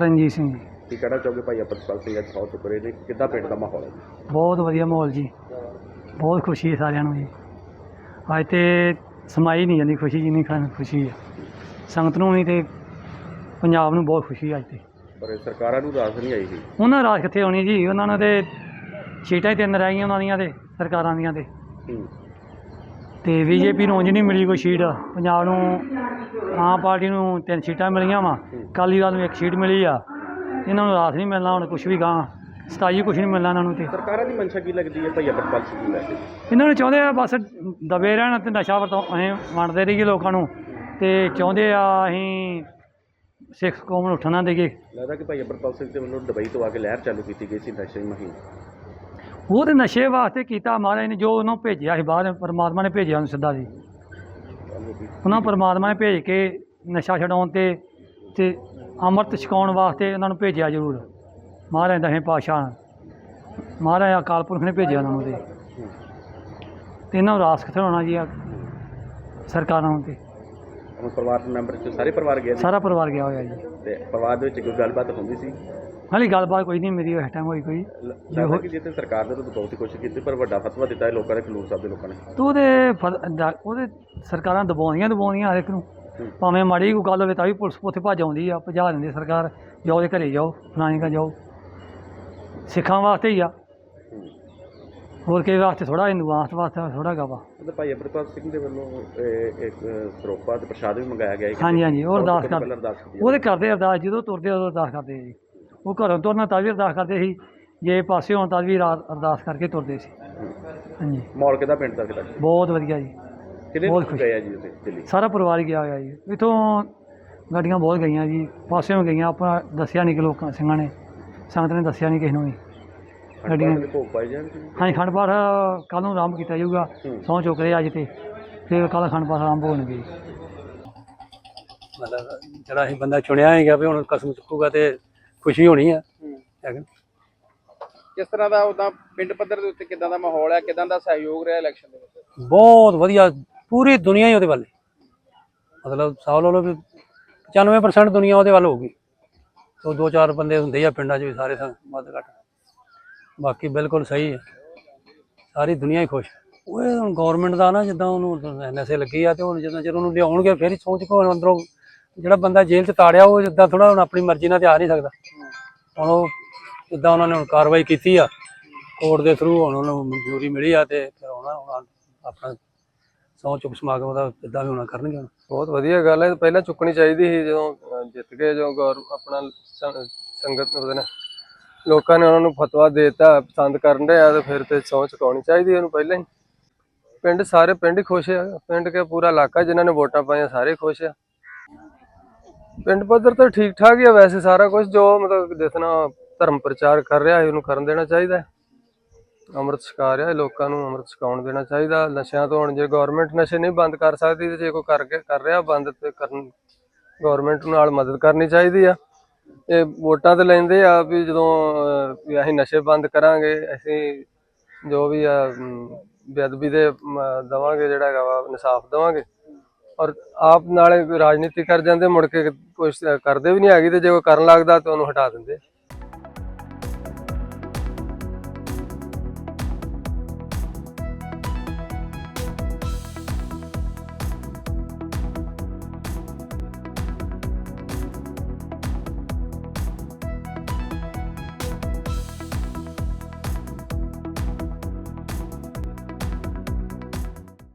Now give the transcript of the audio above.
ਰਣਜੀਤ ਸਿੰਘ ਜੀ। ਕੀ ਕਹਿਣਾ ਚਾਹੋਗੇ ਭਾਈ ਅਮਰਪਾਲ ਸਿੰਘ ਅੱਜ ਸੌ ਚੁੱਕ ਰਹੇ ਨੇ? ਕਿੱਦਾਂ ਪਿੰਡ ਦਾ ਮਾਹੌਲ ਹੈ? ਬਹੁਤ ਵਧੀਆ ਮਾਹੌਲ ਜੀ। ਬਹੁਤ ਖੁਸ਼ੀ ਹੈ ਸਾਰਿਆਂ ਨੂੰ ਜੀ। ਅੱਜ ਤੇ ਸਮਾਈ ਨਹੀਂ ਜਾਂਦੀ ਖੁਸ਼ੀ ਜਿੰਨੀ ਖਾਨ ਖੁਸ਼ੀ ਹੈ। ਸੰਗਤ ਨੂੰ ਵੀ ਤੇ ਪੰਜਾਬ ਨੂੰ ਬਹੁਤ ਖੁਸ਼ੀ ਹੈ ਅੱਜ ਤੇ। ਪਰ ਸਰਕਾਰਾਂ ਨੂੰ ਰਾਸ ਨਹੀਂ ਆਈ ਸੀ ਉਹਨਾਂ ਰਾਜ ਕਿੱਥੇ ਹੋਣੀ ਜੀ? ਉਹਨਾਂ ਨੇ ਤੇ ਸੀਟਾਂ ਹੀ ਤਿੰਨ ਰਹਿ ਗਈਆਂ ਉਹਨਾਂ ਦੀਆਂ ਤੇ ਸਰਕਾਰਾਂ ਦੀਆਂ ਤੇ। ਹੂੰ। ਤੇ ਬੀਜੇਪੀ ਨੂੰ ਉਂਝ ਨਹੀਂ ਮਿਲੀ ਕੋਈ ਸੀਟ ਪੰਜਾਬ ਨੂੰ ਆਮ ਪਾਰਟੀ ਨੂੰ ਤਿੰਨ ਸੀਟਾਂ ਮਿਲੀਆਂ ਵਾ। ਅਕਾਲੀ ਦਲ ਨੂੰ ਇੱਕ ਸੀਟ ਮਿਲੀ ਆ। ਇਹਨਾਂ ਨੂੰ ਰਾਸ ਨਹੀਂ ਮਿਲਣਾ ਹੁਣ ਕੁਝ ਵੀ ਗਾਂ ਸਤਾਈ ਕੁਝ ਨਹੀਂ ਮਿਲਣਾ ਇਹਨਾਂ ਨੂੰ ਤੇ। ਸਰਕਾਰਾਂ ਦੀ ਮਨਸ਼ਾ ਕੀ ਲੱਗਦੀ ਹੈ ਭਾਈ ਅਮਰਪਾਲ ਸਿੰਘ ਨੂੰ ਲੈ ਕੇ? ਇਹਨਾਂ ਨੂੰ ਚਾਹੁੰਦੇ ਆ ਬਸ ਦਬੇ ਰਹਿਣ ਤੇ ਨਸ਼ਾ ਵਰਤੋਂ ਅਸੀਂ ਵੰਡਦੇ ਰਹੀਏ ਲੋਕਾਂ ਨੂੰ। ਤੇ ਚਾਹੁੰਦੇ ਆ ਅਸੀਂ ਸਿੱਖ ਕੌਮ ਨੂੰ ਉੱਠਣਾ ਦੇਈਏ। ਲੱਗਦਾ ਕਿ ਭਾਈ ਅਮਰਪਾਲ ਸਿੰਘ ਦੇ ਵੱਲੋਂ ਦੁਬਈ ਤੋਂ ਆ ਕੇ ਲਹਿਰ ਚਾਲੂ ਕੀਤੀ ਗਈ ਸੀ ਨਸ਼ੇ ਦੀ ਮੁਹਿੰਮ ਉਹ ਤੇ ਨਸ਼ੇ ਵਾਸਤੇ ਕੀਤਾ ਮਹਾਰਾਜ ਨੇ ਜੋ ਉਹਨੂੰ ਭੇਜਿਆ ਸੀ ਬਾਹਰ ਪਰਮਾਤਮਾ ਨੇ ਭੇਜਿਆ ਉਹਨੂੰ ਸਿੱਧਾ ਜੀ। ਉਹਨਾਂ ਪਰਮਾਤਮਾ ਨੇ ਭੇਜ ਕੇ ਨਸ਼ਾ ਛਡਾਉਣ ਤੇ ਤੇ ਅੰਮ੍ਰਿਤ ਛਕਾਉਣ ਵਾਸਤੇ ਉਹਨਾਂ ਨੂੰ ਭੇਜਿਆ ਜ਼ਰੂਰ। ਮਹਾਰਾਜ ਦਸਵੇਂ ਪਾਤਸ਼ਾਹ। ਮਹਾਰਾਜ ਅਕਾਲ ਪੁਰਖ ਨੇ ਭੇਜਿਆ ਉਹਨਾਂ ਨੂੰ ਤੇ। ਤੇ ਇਹਨਾਂ ਨੂੰ ਰਾਸ ਕਿੱਥੇ ਹੋਣਾ ਜੀ ਸਰਕਾਰਾਂ ਨੂੰ ਤੇ। ਪਰਿਵਾਰ ਦੇ ਮੈਂਬਰ ਚ ਸਾਰੇ ਪਰਿਵਾਰ ਨੇ ਸਾਰਾ ਪਰਿਵਾਰ ਗਿਆ ਹੋਇਆ ਜੀ। ਤੇ ਪਰਿਵਾਰ ਦੇ ਵਿੱਚ ਕੋਈ ਗੱਲਬਾਤ ਹੁੰਦੀ ਸੀ? ਹਾਲੇ ਗੱਲਬਾਤ ਕੋਈ ਨਹੀਂ ਮੇਰੀ ਇਸ ਟਾਈਮ ਹੋਈ ਕੋਈ। ਲੱਗਦਾ ਕਿ ਜਿੱਥੇ ਸਰਕਾਰ ਨੇ ਤਾਂ ਬਹੁਤ ਕੋਸ਼ਿਸ਼ ਕੀਤੀ ਪਰ ਵੱਡਾ ਫਤਵਾ ਦਿੱਤਾ ਹੈ ਲੋਕਾਂ ਨੇ ਖਲੂਰ ਸਾਹਿਬ ਦੇ ਲੋਕਾਂ ਨੇ। ਤੂੰ ਉਹਦੇ ਡਾ- ਉਹਦੇ ਸਰਕਾਰਾਂ ਦਬਾਉਂਦੀਆਂ ਦਬਾਉਂਦੀਆਂ ਹਰ ਇੱਕ ਨੂੰ। ਭਾਵੇਂ ਮਾੜੀ ਕੋਈ ਗੱਲ ਹੋਵੇ ਤਾਂ ਵੀ ਪੁਲਿਸ ਉੱਥੇ ਭੱਜ ਆਉਂਦੀ ਆ ਭਜਾ ਦਿੰਦੀ ਸਰਕਾਰ ਜਾਓ ਦੇ ਘਰੇ ਜਾਓ ਫਲਾਣੇ ਕਾ ਜਾਓ। ਸਿੱਖਾਂ ਵਾਸਤੇ ਹੀ ਆ। ਹੋਰ ਕਿਸੇ ਵਾਸਤੇ ਥੋੜਾ ਹਿੰਦੂਆਂ ਵਾਸਤੇ ਥੋੜਾ ਗਾ ਵਾ। ਤੇ ਭਾਈ ਅਮਰਪਾਲ ਸਿੰਘ ਦੇ ਵੱਲੋਂ ਇਹ ਇੱਕ ਸਰੋਪਾ ਤੇ ਪ੍ਰਸ਼ਾਦ ਵੀ ਮੰਗਾਇਆ ਗਿਆ ਹੈ ਹਾਂਜੀ ਹਾਂਜੀ ਉਹ ਅਰਦਾਸ ਕੀਤੀ ਉਹਦੇ ਕਰਦੇ ਅਰਦਾਸ ਜਦੋਂ ਤੁਰਦੇ ਉਦੋਂ ਅਰਦਾਸ ਕਰਦੇ ਆ ਜੀ। ਉਹ ਘਰੋਂ ਤੁਰਨਾ ਤਾਂ ਵੀ ਅਰਦਾਸ ਕਰਦੇ ਸੀ ਜੇ ਪਾਸੇ ਹੋਣ ਤਾਂ ਵੀ ਰਾਤ ਅਰਦਾਸ ਕਰਕੇ ਤੁਰਦੇ ਸੀ। ਹਾਂਜੀ। ਮਾਹੌਲ ਕਿੱਦਾਂ ਪਿੰਡ ਦਾ ਕਿੱਦਾਂ ਬਹੁਤ ਵਧੀਆ ਜੀ। ਕਿੰਨੇ ਬਹੁਤ ਖੁਸ਼। ਗਏ ਆ ਜੀ ਉੱਥੇ ਦਿੱਲੀ? ਸਾਰਾ ਪਰਿਵਾਰ ਹੀ ਗਿਆ ਹੋਇਆ ਜੀ। ਇਥੋਂ ਗੱਡੀਆਂ ਬਹੁਤ ਗਈਆਂ ਜੀ। ਪਾਸਿਓਂ ਗਈਆਂ ਆਪਣਾ ਦੱਸਿਆ ਨਹੀਂ ਕਿ ਲੋਕਾਂ ਸਿੰਘਾਂ ਨੇ। ਸੰਗਤ ਨੇ ਦੱਸਿਆ ਨਹੀਂ ਕਿਸੇ ਨੂੰ ਵੀ। ਗੱਡੀਆਂ ਹਾਂਜੀ ਖੰਡ ਪਾਠ ਕੱਲ੍ਹ ਨੂੰ ਆਰੰਭ ਕੀਤਾ ਜਾਊਗਾ। ਸਹੁੰ ਚੁੱਕ ਰਹੇ ਅੱਜ ਤੇ। ਫਿਰ ਕੱਲ੍ਹ ਖੰਡ ਪਾਠ ਆਰੰਭ ਹੋਣਗੇ। ਮਤਲਬ ਜਿਹੜਾ ਅਸੀਂ ਬੰਦਾ ਚੁਣਿਆ ਹੈਗਾ ਵੀ ਹੁਣ ਕਸਮ ਚੁੱਕੂਗਾ ਤੇ ਖੁਸ਼ੀ ਹੋਣੀ ਆ। ਹੈਗਾ ਕਿਸ ਤਰ੍ਹਾਂ ਦਾ ਉਦਾਂ ਪਿੰਡ ਪੱਧਰ ਦੇ ਉੱਤੇ ਕਿਦਾਂ ਦਾ ਮਾਹੌਲ ਹੈ ਕਿਦਾਂ ਦਾ ਸਹਿਯੋਗ ਰਿਹਾ ਇਲੈਕਸ਼ਨ ਦੇ ਵਿੱਚ? ਬਹੁਤ ਵਧੀਆ ਪੂਰੀ ਦੁਨੀਆ ਹੀ ਉਹਦੇ ਵੱਲ। ਮਤਲਬ ਸਾਹ ਲਓ ਵੀ 95% ਦੁਨੀਆ ਉਹਦੇ ਵੱਲ ਹੋਊਗੀ। ਤੋਂ ਦੋ ਚਾਰ ਬੰਦੇ ਹੁੰਦੇ ਆ ਪਿੰਡਾਂ 'ਚ ਵੀ ਸਾਰੇ ਵੱਧ ਘੱਟ। ਬਾਕੀ ਬਿਲਕੁਲ ਸਹੀ ਹੈ ਸਾਰੀ ਦੁਨੀਆ ਹੀ ਖੁਸ਼। ਉਹ ਹੁਣ ਗਵਰਨਮੈਂਟ ਦਾ ਨਾ ਜਿੱਦਾਂ ਉਹਨੂੰ ਐਨਐਸਏ ਲੱਗੀ ਆ ਤੇ ਹੁਣ ਜਦੋਂ ਜਦੋਂ ਉਹਨੂੰ ਲਿਆਉਣਗੇ ਫਿਰ ਹੀ ਸੋਚ ਕੋ ਅੰਦਰੋਂ ਜਿਹੜਾ ਬੰਦਾ ਜੇਲ੍ਹ 'ਚ ਤਾੜਿਆ, ਉਹ ਜਿੱਦਾਂ ਥੋੜਾ ਹੁਣ ਆਪਣੀ ਮਰਜ਼ੀ ਨਾਲ ਤੇ ਆ ਨਹੀਂ ਸਕਦਾ। ਹੁਣ ਉਹ ਜਿੱਦਾਂ ਉਹਨਾਂ ਨੇ ਹੁਣ ਕਾਰਵਾਈ ਕੀਤੀ ਆ, ਕੋਰਟ ਦੇ ਥਰੂ ਹੁਣ ਉਹਨੂੰ ਮਨਜ਼ੂਰੀ ਮਿਲੀ ਆ ਤੇ ਫਿਰ ਹੁਣ ਹੁਣ ਆਪਣਾ ਸਹੁੰ ਚੁੱਕ ਸਮਾਗਮ ਦਾ ਜਿੱਦਾਂ ਵੀ ਹੋਣਾ ਕਰਨਗੇ ਬਹੁਤ ਵਧੀਆ ਗੱਲ ਹੈ, ਪਹਿਲਾਂ ਚੁੱਕਣੀ ਚਾਹੀਦੀ ਸੀ ਜਦੋਂ ਜਿੱਤ ਗਏ ਜੋ ਆਪਣਾ ਸੰਗਤ ਉਹਦੇ ਨੇ, ਲੋਕਾਂ ਨੇ ਉਹਨਾਂ ਨੂੰ ਫਤਵਾ ਦੇਤਾ, ਪਸੰਦ ਕਰਨ ਦੇ ਆ ਤੇ ਫਿਰ ਤੇ ਸਹੁੰ ਚੁਕਾਉਣੀ ਚਾਹੀਦੀ ਉਹਨੂੰ ਪਹਿਲਾਂ ਹੀ। ਪਿੰਡ ਸਾਰੇ, ਪਿੰਡ ਖੁਸ਼ ਆ, ਪਿੰਡ ਕੇ ਪੂਰਾ ਇਲਾਕਾ ਜਿਨ੍ਹਾਂ ਨੇ ਵੋਟਾਂ ਪਾਈਆਂ ਸਾਰੇ ਖੁਸ਼ ਆ। ਪਿੰਡ ਪੱਧਰ ਤਾਂ ਠੀਕ ਠਾਕ ਹੀ ਆ ਵੈਸੇ ਸਾਰਾ ਕੁਝ ਜੋ ਮਤਲਬ ਦੱਸਣਾ ਧਰਮ ਪ੍ਰਚਾਰ ਕਰ ਰਿਹਾ ਹੈ ਉਹਨੂੰ ਕਰਨ ਦੇਣਾ ਚਾਹੀਦਾ ਹੈ। ਅੰਮ੍ਰਿਤ ਛਕਾ ਰਿਹਾ ਹੈ, ਲੋਕਾਂ ਨੂੰ ਅੰਮ੍ਰਿਤ ਛਕਾਉਣ ਦੇਣਾ ਚਾਹੀਦਾ ਨਸ਼ਿਆਂ ਤੋਂ ਹੁਣ ਜੇ ਗਵਰਨਮੈਂਟ ਨਸ਼ੇ ਨਹੀਂ ਬੰਦ ਕਰ ਸਕਦੀ ਤੇ ਜੇ ਕੋਈ ਕਰਕੇ ਕਰ ਰਿਹਾ ਬੰਦ ਤੇ ਕਰਨ ਗਵਰਨਮੈਂਟ ਨਾਲ ਮਦਦ ਕਰਨੀ ਚਾਹੀਦੀ ਆ। ਇਹ ਵੋਟਾਂ ਤੇ ਲੈਂਦੇ ਆ ਵੀ ਜਦੋਂ ਵੀ ਅਸੀਂ ਨਸ਼ੇ ਬੰਦ ਕਰਾਂਗੇ ਅਸੀਂ ਜੋ ਵੀ ਆ ਬੇਅਦਬੀ ਦੇ ਅਮ, ਦੇਵਾਂਗੇ ਜਿਹੜਾ ਹੈਗਾ ਵਾ ਇਨਸਾਫ ਦੇਵਾਂਗੇ। ਔਰ ਆਪ ਨਾਲੇ ਰਾਜਨੀਤੀ ਕਰ ਜਾਂਦੇ, ਮੁੜ ਕੇ ਕੁਛ ਕਰਦੇ ਵੀ ਨਹੀਂ ਹੈਗੀ ਤੇ ਜੇ ਕੋਈ ਕਰਨ ਲੱਗਦਾ ਤਾਂ ਉਹਨੂੰ ਹਟਾ ਦਿੰਦੇ।